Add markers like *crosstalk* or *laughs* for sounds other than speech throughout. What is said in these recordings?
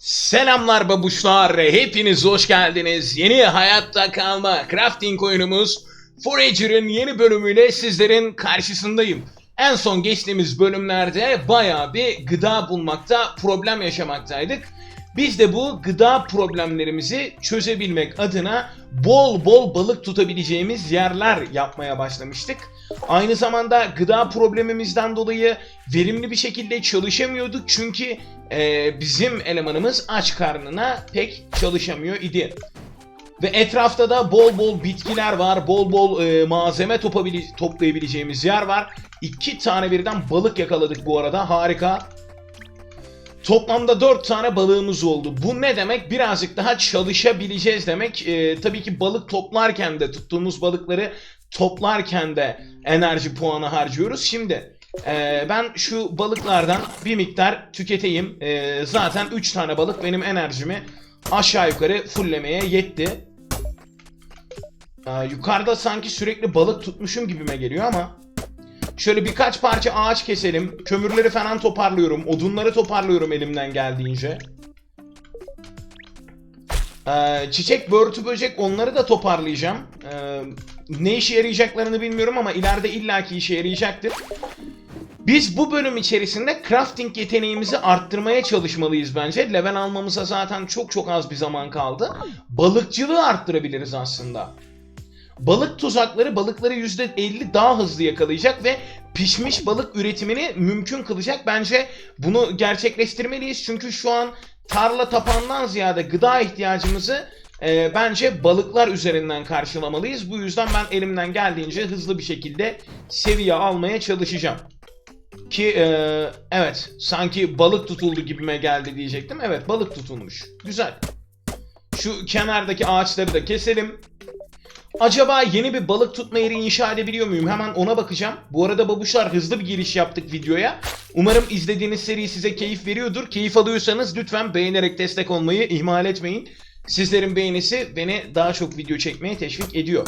Selamlar babuşlar, hepiniz hoş geldiniz. Yeni hayatta kalma crafting oyunumuz Forager'ın yeni bölümüyle sizlerin karşısındayım. En son geçtiğimiz bölümlerde bayağı bir gıda bulmakta problem yaşamaktaydık. Biz de bu gıda problemlerimizi çözebilmek adına bol bol balık tutabileceğimiz yerler yapmaya başlamıştık. Aynı zamanda gıda problemimizden dolayı verimli bir şekilde çalışamıyorduk çünkü e, bizim elemanımız aç karnına pek çalışamıyor idi. Ve etrafta da bol bol bitkiler var, bol bol e, malzeme toplayabileceğimiz yer var. İki tane birden balık yakaladık bu arada, harika. Toplamda 4 tane balığımız oldu. Bu ne demek? Birazcık daha çalışabileceğiz demek. Ee, tabii ki balık toplarken de tuttuğumuz balıkları toplarken de enerji puanı harcıyoruz. Şimdi e, ben şu balıklardan bir miktar tüketeyim. E, zaten 3 tane balık benim enerjimi aşağı yukarı fulllemeye yetti. Ee, yukarıda sanki sürekli balık tutmuşum gibime geliyor ama Şöyle birkaç parça ağaç keselim. Kömürleri falan toparlıyorum. Odunları toparlıyorum elimden geldiğince. Ee, çiçek, börtü, böcek onları da toparlayacağım. Ee, ne işe yarayacaklarını bilmiyorum ama ileride illaki işe yarayacaktır. Biz bu bölüm içerisinde crafting yeteneğimizi arttırmaya çalışmalıyız bence. Level almamıza zaten çok çok az bir zaman kaldı. Balıkçılığı arttırabiliriz aslında. Balık tuzakları balıkları %50 daha hızlı yakalayacak ve pişmiş balık üretimini mümkün kılacak. Bence bunu gerçekleştirmeliyiz çünkü şu an tarla tapandan ziyade gıda ihtiyacımızı e, bence balıklar üzerinden karşılamalıyız. Bu yüzden ben elimden geldiğince hızlı bir şekilde seviye almaya çalışacağım. Ki e, evet sanki balık tutuldu gibime geldi diyecektim. Evet balık tutulmuş. Güzel. Şu kenardaki ağaçları da keselim. Acaba yeni bir balık tutma yeri inşa edebiliyor muyum? Hemen ona bakacağım. Bu arada babuşlar hızlı bir giriş yaptık videoya. Umarım izlediğiniz seri size keyif veriyordur. Keyif alıyorsanız lütfen beğenerek destek olmayı ihmal etmeyin. Sizlerin beğenisi beni daha çok video çekmeye teşvik ediyor.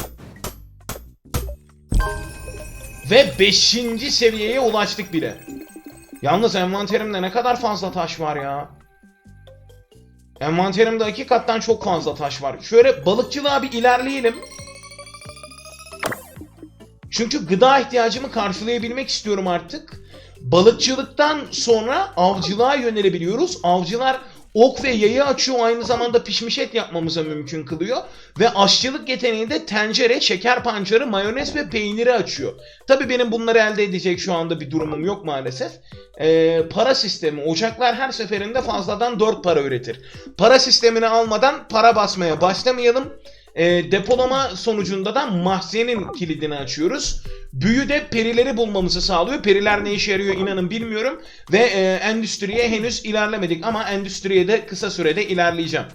Ve 5. seviyeye ulaştık bile. Yalnız envanterimde ne kadar fazla taş var ya. Envanterimde hakikaten çok fazla taş var. Şöyle balıkçılığa bir ilerleyelim. Çünkü gıda ihtiyacımı karşılayabilmek istiyorum artık. Balıkçılıktan sonra avcılığa yönelebiliyoruz. Avcılar ok ve yayı açıyor aynı zamanda pişmiş et yapmamıza mümkün kılıyor. Ve aşçılık yeteneği de tencere, şeker pancarı, mayonez ve peyniri açıyor. Tabii benim bunları elde edecek şu anda bir durumum yok maalesef. Ee, para sistemi, ocaklar her seferinde fazladan 4 para üretir. Para sistemini almadan para basmaya başlamayalım. E, depolama sonucunda da mahzenin kilidini açıyoruz. Büyü de perileri bulmamızı sağlıyor. Periler ne işe yarıyor inanın bilmiyorum. Ve e, endüstriye henüz ilerlemedik ama endüstriye de kısa sürede ilerleyeceğim.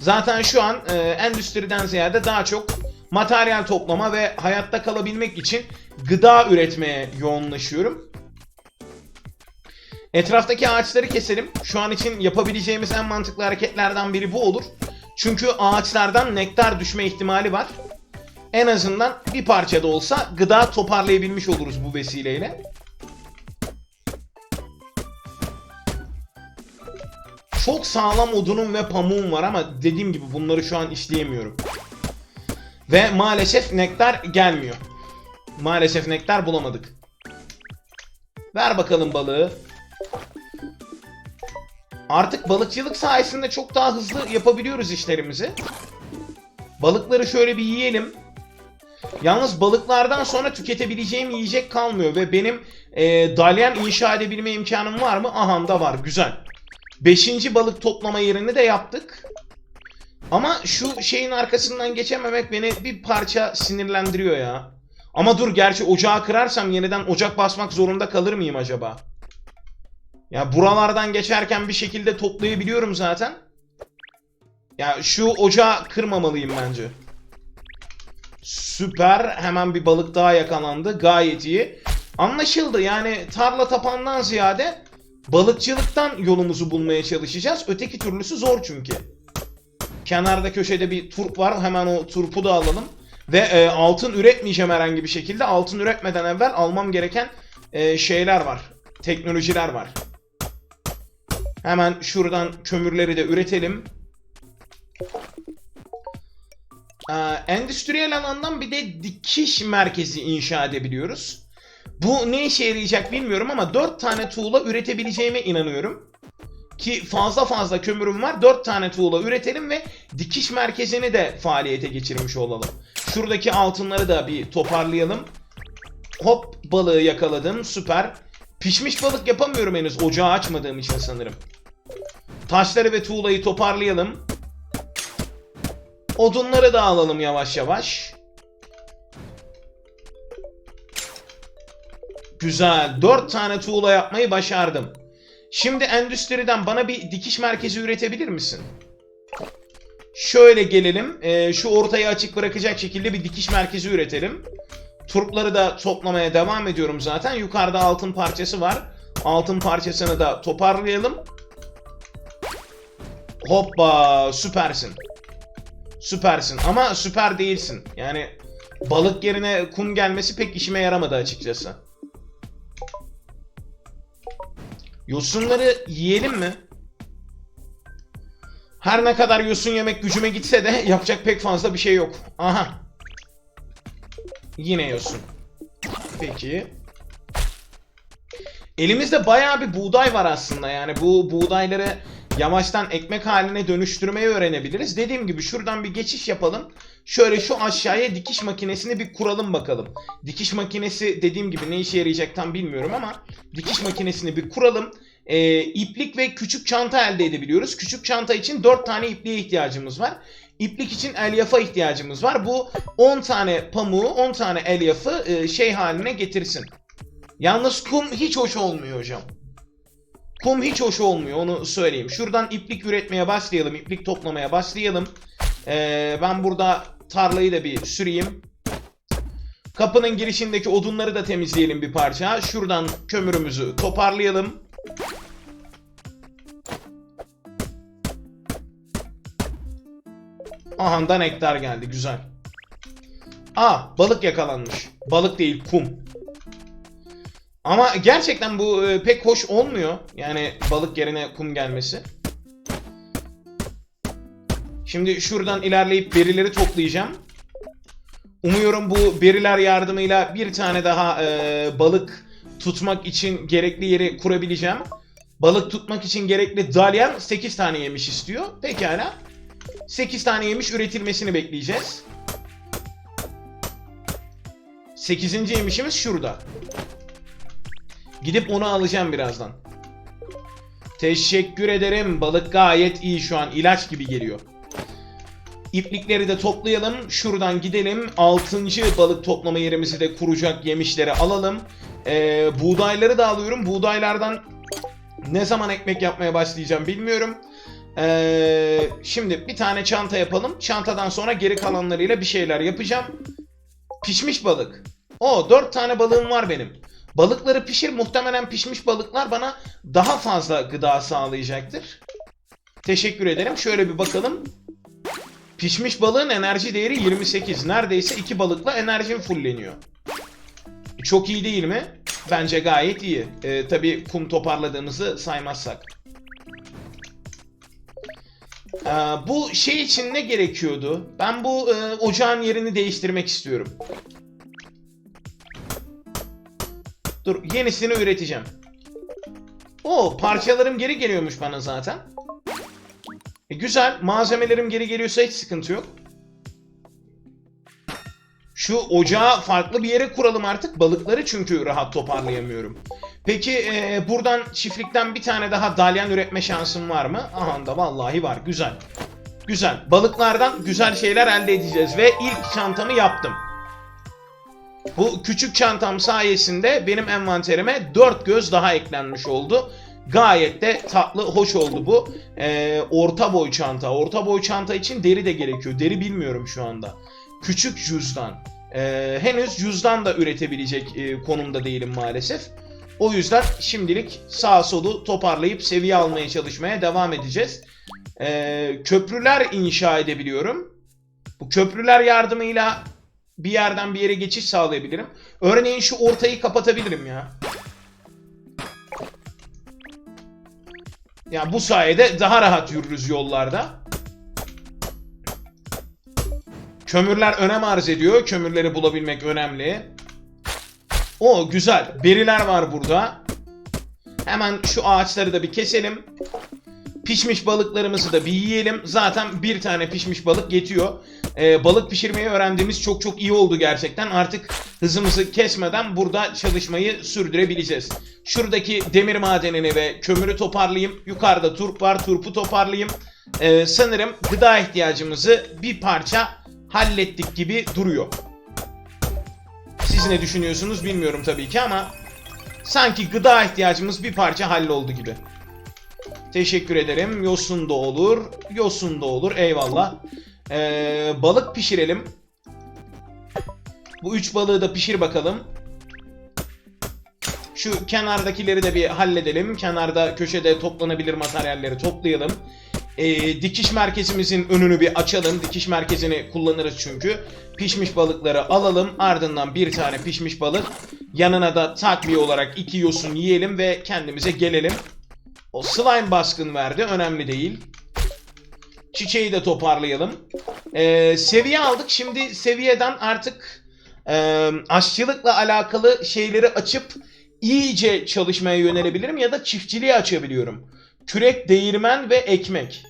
Zaten şu an e, endüstriden ziyade daha çok materyal toplama ve hayatta kalabilmek için gıda üretmeye yoğunlaşıyorum. Etraftaki ağaçları keselim. Şu an için yapabileceğimiz en mantıklı hareketlerden biri bu olur. Çünkü ağaçlardan nektar düşme ihtimali var. En azından bir parça da olsa gıda toparlayabilmiş oluruz bu vesileyle. Çok sağlam odunum ve pamuğum var ama dediğim gibi bunları şu an işleyemiyorum. Ve maalesef nektar gelmiyor. Maalesef nektar bulamadık. Ver bakalım balığı. Artık balıkçılık sayesinde çok daha hızlı yapabiliyoruz işlerimizi. Balıkları şöyle bir yiyelim. Yalnız balıklardan sonra tüketebileceğim yiyecek kalmıyor ve benim e, dalyan inşa edebilme imkanım var mı? Aha da var. Güzel. Beşinci balık toplama yerini de yaptık. Ama şu şeyin arkasından geçememek beni bir parça sinirlendiriyor ya. Ama dur gerçi ocağı kırarsam yeniden ocak basmak zorunda kalır mıyım acaba? Ya buralardan geçerken bir şekilde toplayabiliyorum zaten. Ya şu ocağı kırmamalıyım bence. Süper. Hemen bir balık daha yakalandı. Gayet iyi. Anlaşıldı. Yani tarla tapandan ziyade balıkçılıktan yolumuzu bulmaya çalışacağız. Öteki türlüsü zor çünkü. Kenarda köşede bir turp var. Hemen o turpu da alalım. Ve e, altın üretmeyeceğim herhangi bir şekilde. Altın üretmeden evvel almam gereken e, şeyler var. Teknolojiler var. Hemen şuradan kömürleri de üretelim. Ee, endüstriyel alandan bir de dikiş merkezi inşa edebiliyoruz. Bu ne işe yarayacak bilmiyorum ama 4 tane tuğla üretebileceğime inanıyorum. Ki fazla fazla kömürüm var. 4 tane tuğla üretelim ve dikiş merkezini de faaliyete geçirmiş olalım. Şuradaki altınları da bir toparlayalım. Hop balığı yakaladım. Süper. Pişmiş balık yapamıyorum henüz ocağı açmadığım için sanırım. Taşları ve tuğlayı toparlayalım. Odunları da alalım yavaş yavaş. Güzel. 4 tane tuğla yapmayı başardım. Şimdi endüstriden bana bir dikiş merkezi üretebilir misin? Şöyle gelelim. Ee, şu ortayı açık bırakacak şekilde bir dikiş merkezi üretelim. Turpları da toplamaya devam ediyorum zaten. Yukarıda altın parçası var. Altın parçasını da toparlayalım. Hoppa süpersin. Süpersin ama süper değilsin. Yani balık yerine kum gelmesi pek işime yaramadı açıkçası. Yosunları yiyelim mi? Her ne kadar yosun yemek gücüme gitse de *laughs* yapacak pek fazla bir şey yok. Aha. Yine yosun. Peki. Elimizde bayağı bir buğday var aslında. Yani bu buğdayları yavaştan ekmek haline dönüştürmeyi öğrenebiliriz. Dediğim gibi şuradan bir geçiş yapalım. Şöyle şu aşağıya dikiş makinesini bir kuralım bakalım. Dikiş makinesi dediğim gibi ne işe yarayacak tam bilmiyorum ama dikiş makinesini bir kuralım. Ee, iplik ve küçük çanta elde edebiliyoruz. Küçük çanta için 4 tane ipliğe ihtiyacımız var. İplik için elyafa ihtiyacımız var. Bu 10 tane pamuğu, 10 tane elyafı e, şey haline getirsin. Yalnız kum hiç hoş olmuyor hocam. Kum hiç hoş olmuyor onu söyleyeyim. Şuradan iplik üretmeye başlayalım. iplik toplamaya başlayalım. Ee, ben burada tarlayı da bir süreyim. Kapının girişindeki odunları da temizleyelim bir parça. Şuradan kömürümüzü toparlayalım. Aha nektar geldi güzel. Aa balık yakalanmış. Balık değil kum. Ama gerçekten bu e, pek hoş olmuyor. Yani balık yerine kum gelmesi. Şimdi şuradan ilerleyip berileri toplayacağım. Umuyorum bu beriler yardımıyla bir tane daha e, balık tutmak için gerekli yeri kurabileceğim. Balık tutmak için gerekli dalyan 8 tane yemiş istiyor. Pekala. 8 tane yemiş üretilmesini bekleyeceğiz. 8. yemişimiz şurada. Gidip onu alacağım birazdan. Teşekkür ederim. Balık gayet iyi şu an. ilaç gibi geliyor. İplikleri de toplayalım. Şuradan gidelim. 6. balık toplama yerimizi de kuracak yemişleri alalım. Ee, buğdayları da alıyorum. Buğdaylardan ne zaman ekmek yapmaya başlayacağım bilmiyorum. Ee, şimdi bir tane çanta yapalım. Çantadan sonra geri kalanlarıyla bir şeyler yapacağım. Pişmiş balık. O 4 tane balığım var benim. Balıkları pişir. Muhtemelen pişmiş balıklar bana daha fazla gıda sağlayacaktır. Teşekkür ederim. Şöyle bir bakalım. Pişmiş balığın enerji değeri 28. Neredeyse iki balıkla enerjim fulleniyor. Çok iyi değil mi? Bence gayet iyi. Ee, tabii kum toparladığımızı saymazsak. Ee, bu şey için ne gerekiyordu? Ben bu e, ocağın yerini değiştirmek istiyorum. Dur yenisini üreteceğim. O parçalarım geri geliyormuş bana zaten. E, güzel malzemelerim geri geliyorsa hiç sıkıntı yok. Şu ocağı farklı bir yere kuralım artık. Balıkları çünkü rahat toparlayamıyorum. Peki e, buradan çiftlikten bir tane daha dalyan üretme şansım var mı? Aha da vallahi var. Güzel. Güzel. Balıklardan güzel şeyler elde edeceğiz. Ve ilk çantamı yaptım. Bu küçük çantam sayesinde benim envanterime 4 göz daha eklenmiş oldu. Gayet de tatlı, hoş oldu bu. Ee, orta boy çanta. Orta boy çanta için deri de gerekiyor. Deri bilmiyorum şu anda. Küçük cüzdan. Ee, henüz cüzdan da üretebilecek e, konumda değilim maalesef. O yüzden şimdilik sağ solu toparlayıp seviye almaya çalışmaya devam edeceğiz. Ee, köprüler inşa edebiliyorum. Bu köprüler yardımıyla bir yerden bir yere geçiş sağlayabilirim. Örneğin şu ortayı kapatabilirim ya. Yani bu sayede daha rahat yürürüz yollarda. Kömürler önem arz ediyor. Kömürleri bulabilmek önemli. O güzel. Beriler var burada. Hemen şu ağaçları da bir keselim. Pişmiş balıklarımızı da bir yiyelim. Zaten bir tane pişmiş balık yetiyor. Ee, balık pişirmeyi öğrendiğimiz çok çok iyi oldu gerçekten. Artık hızımızı kesmeden burada çalışmayı sürdürebileceğiz. Şuradaki demir madenini ve kömürü toparlayayım. Yukarıda turp var. Turpu toparlayayım. Ee, sanırım gıda ihtiyacımızı bir parça hallettik gibi duruyor. Siz ne düşünüyorsunuz bilmiyorum tabii ki ama sanki gıda ihtiyacımız bir parça halloldu gibi. Teşekkür ederim. Yosun da olur. Yosun da olur. Eyvallah. Ee, balık pişirelim. Bu üç balığı da pişir bakalım. Şu kenardakileri de bir halledelim. Kenarda köşede toplanabilir materyalleri toplayalım. Ee, dikiş merkezimizin önünü bir açalım. Dikiş merkezini kullanırız çünkü. Pişmiş balıkları alalım. Ardından bir tane pişmiş balık. Yanına da takviye olarak iki yosun yiyelim ve kendimize gelelim. O slime baskın verdi. Önemli değil. Çiçeği de toparlayalım. Ee, seviye aldık. Şimdi seviyeden artık e, aşçılıkla alakalı şeyleri açıp iyice çalışmaya yönelebilirim ya da çiftçiliği açabiliyorum. Kürek, değirmen ve ekmek.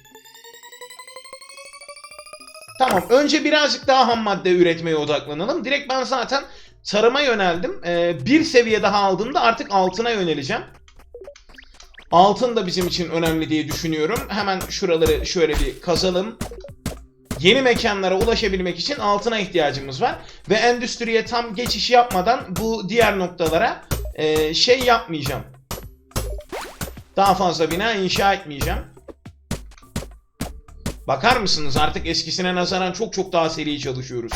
Tamam. Önce birazcık daha ham madde üretmeye odaklanalım. Direkt ben zaten tarıma yöneldim. Ee, bir seviye daha aldığımda artık altına yöneleceğim. Altın da bizim için önemli diye düşünüyorum. Hemen şuraları şöyle bir kazalım. Yeni mekanlara ulaşabilmek için altına ihtiyacımız var. Ve endüstriye tam geçiş yapmadan bu diğer noktalara e, şey yapmayacağım. Daha fazla bina inşa etmeyeceğim. Bakar mısınız artık eskisine nazaran çok çok daha seri çalışıyoruz.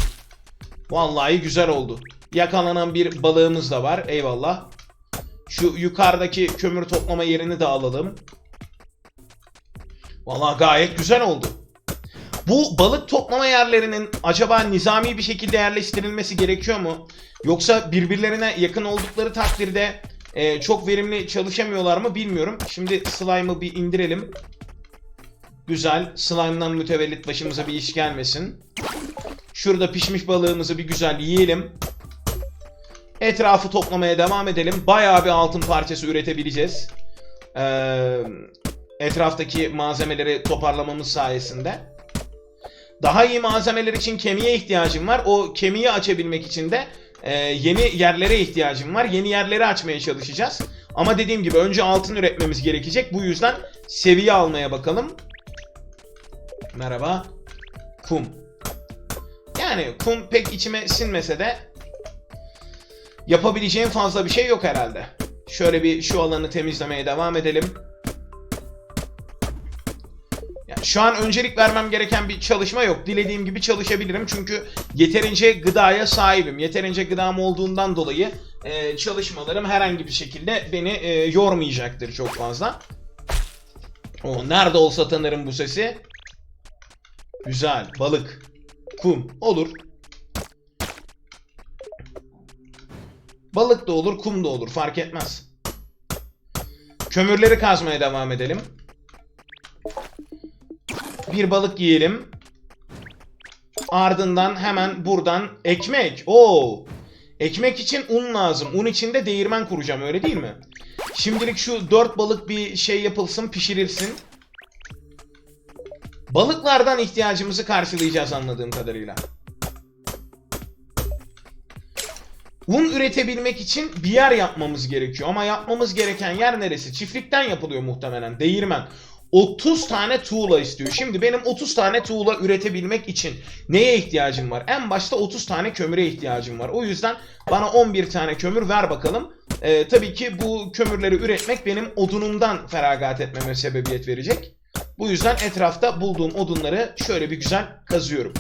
Vallahi güzel oldu. Yakalanan bir balığımız da var. Eyvallah. Şu yukarıdaki kömür toplama yerini de alalım. Vallahi gayet güzel oldu. Bu balık toplama yerlerinin acaba nizami bir şekilde yerleştirilmesi gerekiyor mu? Yoksa birbirlerine yakın oldukları takdirde e, çok verimli çalışamıyorlar mı bilmiyorum. Şimdi slime'ı bir indirelim. Güzel. Slime'dan mütevellit başımıza bir iş gelmesin. Şurada pişmiş balığımızı bir güzel yiyelim. Etrafı toplamaya devam edelim. Bayağı bir altın parçası üretebileceğiz. Ee, etraftaki malzemeleri toparlamamız sayesinde. Daha iyi malzemeler için kemiğe ihtiyacım var. O kemiği açabilmek için de e, yeni yerlere ihtiyacım var. Yeni yerleri açmaya çalışacağız. Ama dediğim gibi önce altın üretmemiz gerekecek. Bu yüzden seviye almaya bakalım. Merhaba. Kum. Yani kum pek içime sinmese de yapabileceğim fazla bir şey yok herhalde. Şöyle bir şu alanı temizlemeye devam edelim. Şu an öncelik vermem gereken bir çalışma yok. Dilediğim gibi çalışabilirim çünkü yeterince gıdaya sahibim. Yeterince gıdam olduğundan dolayı e, çalışmalarım herhangi bir şekilde beni e, yormayacaktır çok fazla. O nerede olsa tanırım bu sesi. Güzel. Balık. Kum. Olur. Balık da olur, kum da olur. Fark etmez. Kömürleri kazmaya devam edelim. Bir balık yiyelim. Ardından hemen buradan ekmek. Oo. Ekmek için un lazım. Un için de değirmen kuracağım öyle değil mi? Şimdilik şu dört balık bir şey yapılsın, pişirilsin. Balıklardan ihtiyacımızı karşılayacağız anladığım kadarıyla. Un üretebilmek için bir yer yapmamız gerekiyor. Ama yapmamız gereken yer neresi? Çiftlikten yapılıyor muhtemelen. Değirmen. 30 tane tuğla istiyor. Şimdi benim 30 tane tuğla üretebilmek için neye ihtiyacım var? En başta 30 tane kömüre ihtiyacım var. O yüzden bana 11 tane kömür ver bakalım. Ee, tabii ki bu kömürleri üretmek benim odunumdan feragat etmeme sebebiyet verecek. Bu yüzden etrafta bulduğum odunları şöyle bir güzel kazıyorum.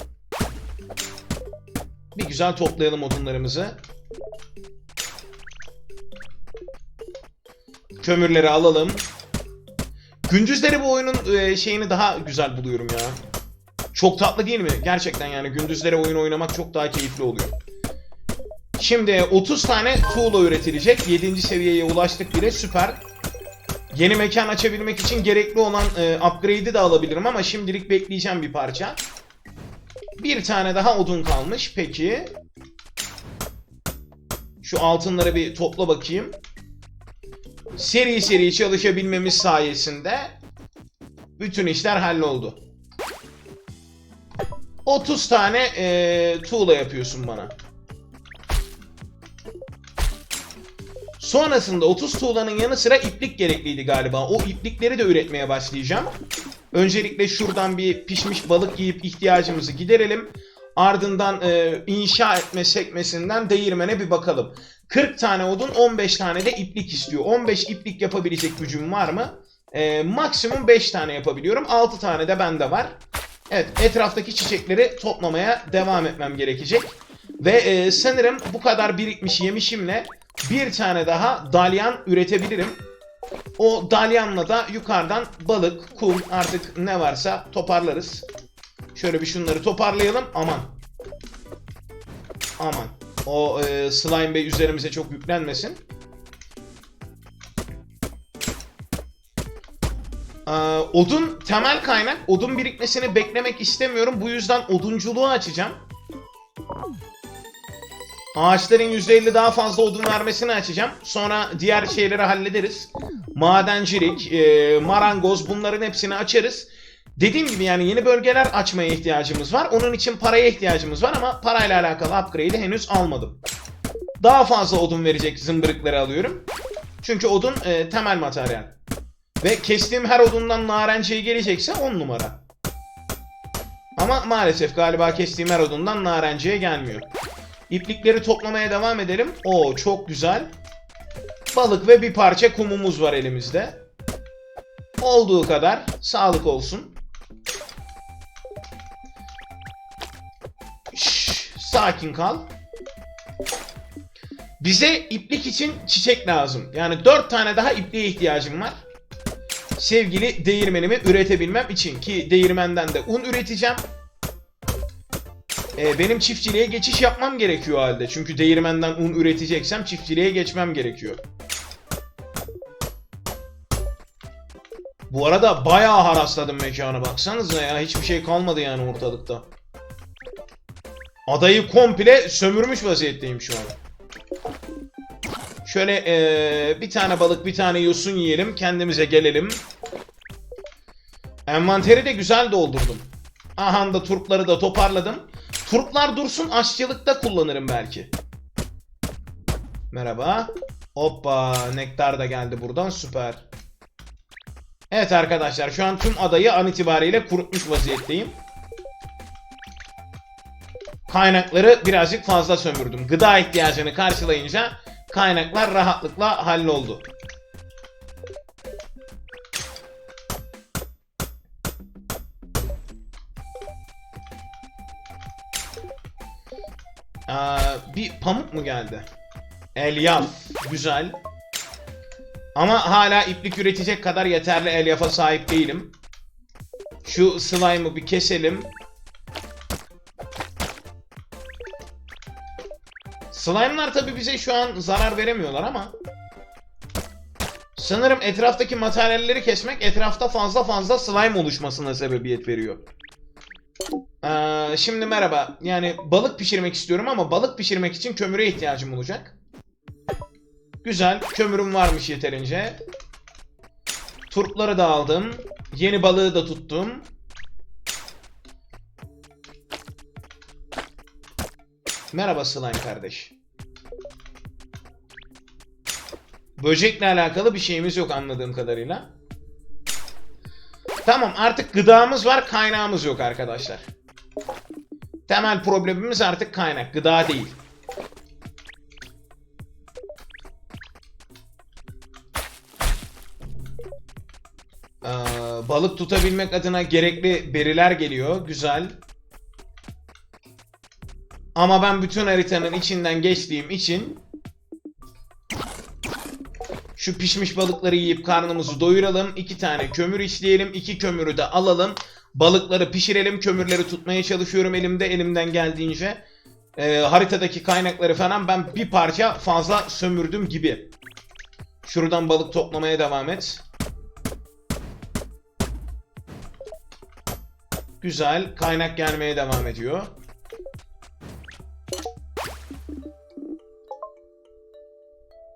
Bir güzel toplayalım odunlarımızı. Kömürleri alalım. Gündüzleri bu oyunun e, şeyini daha güzel buluyorum ya. Çok tatlı değil mi? Gerçekten yani gündüzleri oyun oynamak çok daha keyifli oluyor. Şimdi 30 tane tuğla üretilecek. 7. seviyeye ulaştık bile süper. Yeni mekan açabilmek için gerekli olan e, upgrade'i de alabilirim ama şimdilik bekleyeceğim bir parça. Bir tane daha odun kalmış. Peki. Şu altınları bir topla bakayım. Seri seri çalışabilmemiz sayesinde bütün işler halloldu. 30 tane e, tuğla yapıyorsun bana. Sonrasında 30 tuğlanın yanı sıra iplik gerekliydi galiba. O iplikleri de üretmeye başlayacağım. Öncelikle şuradan bir pişmiş balık yiyip ihtiyacımızı giderelim. Ardından e, inşa etme sekmesinden değirmene bir bakalım. 40 tane odun 15 tane de iplik istiyor. 15 iplik yapabilecek gücüm var mı? E, maksimum 5 tane yapabiliyorum. 6 tane de bende var. Evet etraftaki çiçekleri toplamaya devam etmem gerekecek. Ve e, sanırım bu kadar birikmiş yemişimle bir tane daha dalyan üretebilirim. O dalyanla da yukarıdan balık, kum artık ne varsa toparlarız. Şöyle bir şunları toparlayalım. Aman. Aman. O e, slime bey üzerimize çok yüklenmesin. Ee, odun temel kaynak. Odun birikmesini beklemek istemiyorum. Bu yüzden odunculuğu açacağım. Ağaçların %50 daha fazla odun vermesini açacağım. Sonra diğer şeyleri hallederiz. Madencilik, e, marangoz bunların hepsini açarız. Dediğim gibi yani yeni bölgeler açmaya ihtiyacımız var. Onun için paraya ihtiyacımız var ama parayla alakalı upgrade'i henüz almadım. Daha fazla odun verecek zımbırıkları alıyorum. Çünkü odun e, temel materyal. Ve kestiğim her odundan narenciye gelecekse 10 numara. Ama maalesef galiba kestiğim her odundan narenciye gelmiyor. İplikleri toplamaya devam edelim. Oo çok güzel. Balık ve bir parça kumumuz var elimizde. Olduğu kadar sağlık olsun. Sakin kal. Bize iplik için çiçek lazım. Yani 4 tane daha ipliğe ihtiyacım var. Sevgili değirmenimi üretebilmem için ki değirmenden de un üreteceğim. Ee, benim çiftçiliğe geçiş yapmam gerekiyor halde. Çünkü değirmenden un üreteceksem çiftçiliğe geçmem gerekiyor. Bu arada bayağı harasladım mekanı baksanıza ya. Hiçbir şey kalmadı yani ortalıkta. Adayı komple sömürmüş vaziyetteyim şu an. Şöyle ee, bir tane balık bir tane yosun yiyelim. Kendimize gelelim. Envanteri de güzel doldurdum. Aha da turpları da toparladım. Turplar dursun aşçılıkta kullanırım belki. Merhaba. Hoppa nektar da geldi buradan süper. Evet arkadaşlar şu an tüm adayı an itibariyle kurutmuş vaziyetteyim. Kaynakları birazcık fazla sömürdüm. Gıda ihtiyacını karşılayınca kaynaklar rahatlıkla halloldu. Aa, bir pamuk mu geldi? Elyaf. Güzel. Ama hala iplik üretecek kadar yeterli elyafa sahip değilim. Şu slime'ı bir keselim. Slime'lar tabi bize şu an zarar veremiyorlar ama sanırım etraftaki materyalleri kesmek etrafta fazla fazla slime oluşmasına sebebiyet veriyor. Ee, şimdi merhaba. Yani balık pişirmek istiyorum ama balık pişirmek için kömüre ihtiyacım olacak. Güzel. Kömürüm varmış yeterince. Turpları da aldım. Yeni balığı da tuttum. Merhaba Slime kardeş. Böcekle alakalı bir şeyimiz yok anladığım kadarıyla. Tamam artık gıdamız var kaynağımız yok arkadaşlar. Temel problemimiz artık kaynak gıda değil. Ee, balık tutabilmek adına gerekli beriler geliyor. Güzel. Ama ben bütün haritanın içinden geçtiğim için şu pişmiş balıkları yiyip karnımızı doyuralım. İki tane kömür işleyelim. iki kömürü de alalım. Balıkları pişirelim. Kömürleri tutmaya çalışıyorum elimde. Elimden geldiğince. Ee, haritadaki kaynakları falan ben bir parça fazla sömürdüm gibi. Şuradan balık toplamaya devam et. Güzel. Kaynak gelmeye devam ediyor.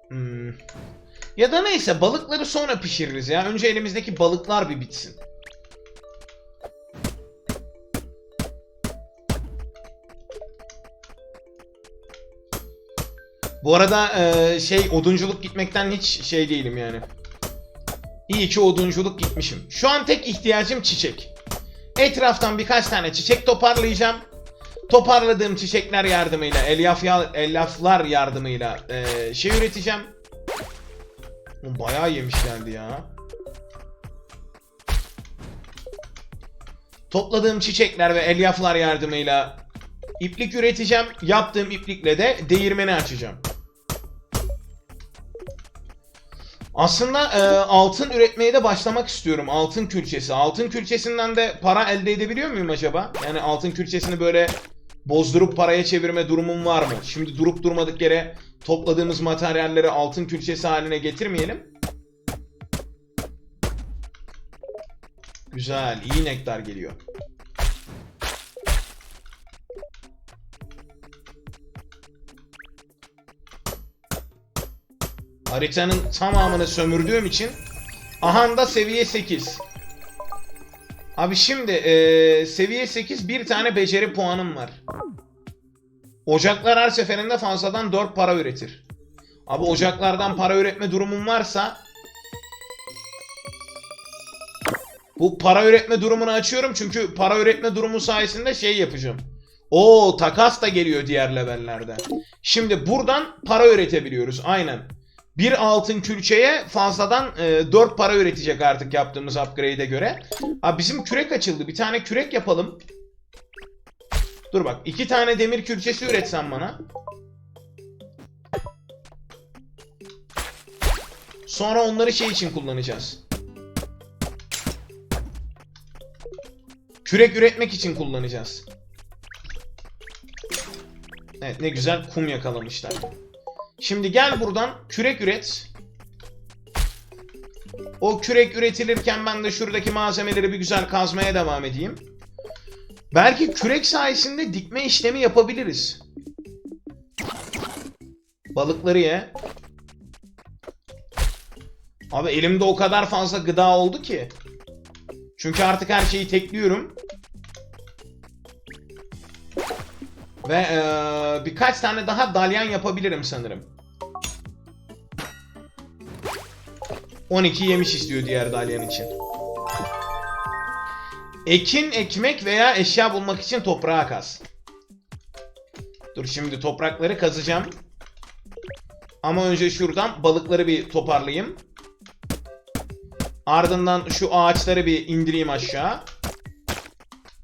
Hmm. Ya da neyse balıkları sonra pişiririz ya. Önce elimizdeki balıklar bir bitsin. Bu arada e, şey odunculuk gitmekten hiç şey değilim yani. İyi ki odunculuk gitmişim. Şu an tek ihtiyacım çiçek. Etraftan birkaç tane çiçek toparlayacağım. Toparladığım çiçekler yardımıyla, elyaf ya- elyaflar yardımıyla e, şey üreteceğim. Oğlum Bayağı yemişlerdi ya. Topladığım çiçekler ve elyaflar yardımıyla iplik üreteceğim. Yaptığım iplikle de değirmeni açacağım. Aslında e, altın üretmeye de başlamak istiyorum. Altın külçesi. Altın külçesinden de para elde edebiliyor muyum acaba? Yani altın külçesini böyle bozdurup paraya çevirme durumum var mı? Şimdi durup durmadık yere topladığımız materyalleri altın külçesi haline getirmeyelim. Güzel, iyi nektar geliyor. Haritanın tamamını sömürdüğüm için Ahan da seviye 8. Abi şimdi eee, seviye 8 bir tane beceri puanım var. Ocaklar her seferinde fazladan 4 para üretir. Abi ocaklardan para üretme durumum varsa bu para üretme durumunu açıyorum çünkü para üretme durumu sayesinde şey yapacağım. O takas da geliyor diğer levellerde. Şimdi buradan para üretebiliyoruz aynen. Bir altın külçeye fazladan e, 4 para üretecek artık yaptığımız upgrade'e göre. Abi bizim kürek açıldı. Bir tane kürek yapalım. Dur bak. iki tane demir külçesi üretsen bana. Sonra onları şey için kullanacağız. Kürek üretmek için kullanacağız. Evet ne güzel kum yakalamışlar. Şimdi gel buradan kürek üret. O kürek üretilirken ben de şuradaki malzemeleri bir güzel kazmaya devam edeyim. Belki kürek sayesinde dikme işlemi yapabiliriz. Balıkları ye. Abi elimde o kadar fazla gıda oldu ki. Çünkü artık her şeyi tekliyorum. Ve eee, birkaç tane daha dalyan yapabilirim sanırım. 12 yemiş istiyor diğer dalyan için. Ekin, ekmek veya eşya bulmak için toprağa kaz. Dur şimdi toprakları kazacağım. Ama önce şuradan balıkları bir toparlayayım. Ardından şu ağaçları bir indireyim aşağı.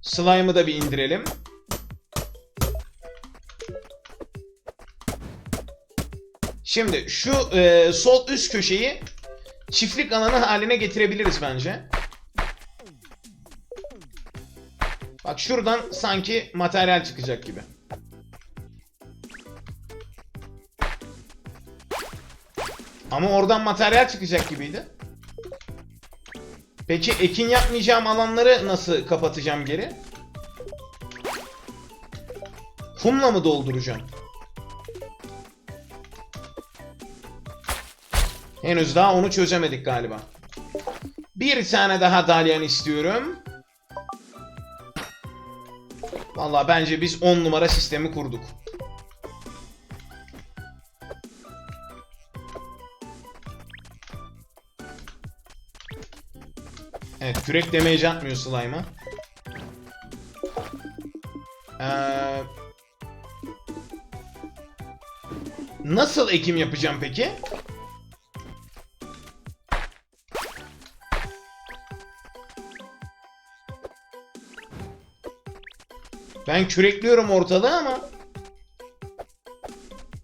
Slime'ı da bir indirelim. Şimdi şu e, sol üst köşeyi çiftlik alanı haline getirebiliriz bence. Bak şuradan sanki materyal çıkacak gibi. Ama oradan materyal çıkacak gibiydi. Peki ekin yapmayacağım alanları nasıl kapatacağım geri? Kumla mı dolduracağım? Henüz daha onu çözemedik galiba. Bir tane daha dalyan istiyorum. Vallahi bence biz 10 numara sistemi kurduk. Evet, kürek damage atmıyor slime'a. Ee, nasıl ekim yapacağım peki? Ben kürekliyorum ortalığı ama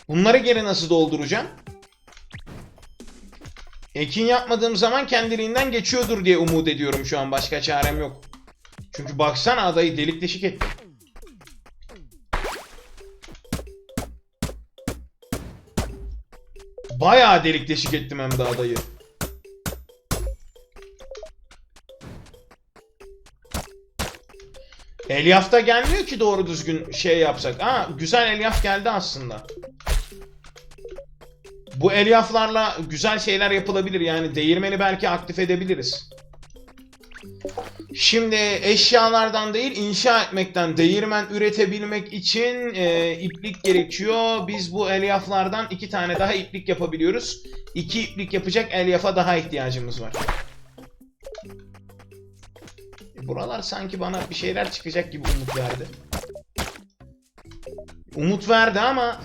bunları geri nasıl dolduracağım? Ekin yapmadığım zaman kendiliğinden geçiyordur diye umut ediyorum şu an. Başka çarem yok. Çünkü baksana adayı delik deşik ettim. Bayağı delik deşik ettim hem de adayı. Elyaf da gelmiyor ki doğru düzgün şey yapsak. Aa güzel elyaf geldi aslında. Bu elyaflarla güzel şeyler yapılabilir yani değirmeni belki aktif edebiliriz. Şimdi eşyalardan değil inşa etmekten değirmen üretebilmek için e, iplik gerekiyor. Biz bu elyaflardan iki tane daha iplik yapabiliyoruz. İki iplik yapacak elyafa daha ihtiyacımız var. Buralar sanki bana bir şeyler çıkacak gibi umut verdi. Umut verdi ama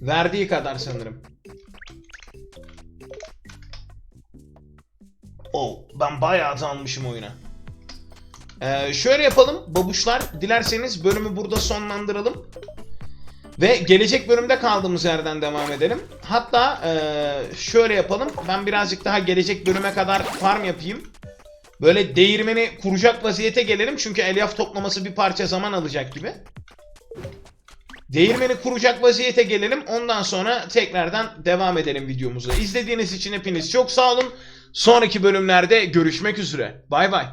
verdiği kadar sanırım. Oh, ben bayağı dalmışım oyuna. Ee, şöyle yapalım babuşlar. Dilerseniz bölümü burada sonlandıralım. Ve gelecek bölümde kaldığımız yerden devam edelim. Hatta ee, şöyle yapalım. Ben birazcık daha gelecek bölüme kadar farm yapayım. Böyle değirmeni kuracak vaziyete gelelim. Çünkü elyaf toplaması bir parça zaman alacak gibi. Değirmeni kuracak vaziyete gelelim. Ondan sonra tekrardan devam edelim videomuza. İzlediğiniz için hepiniz çok sağ olun. Sonraki bölümlerde görüşmek üzere. Bay bay.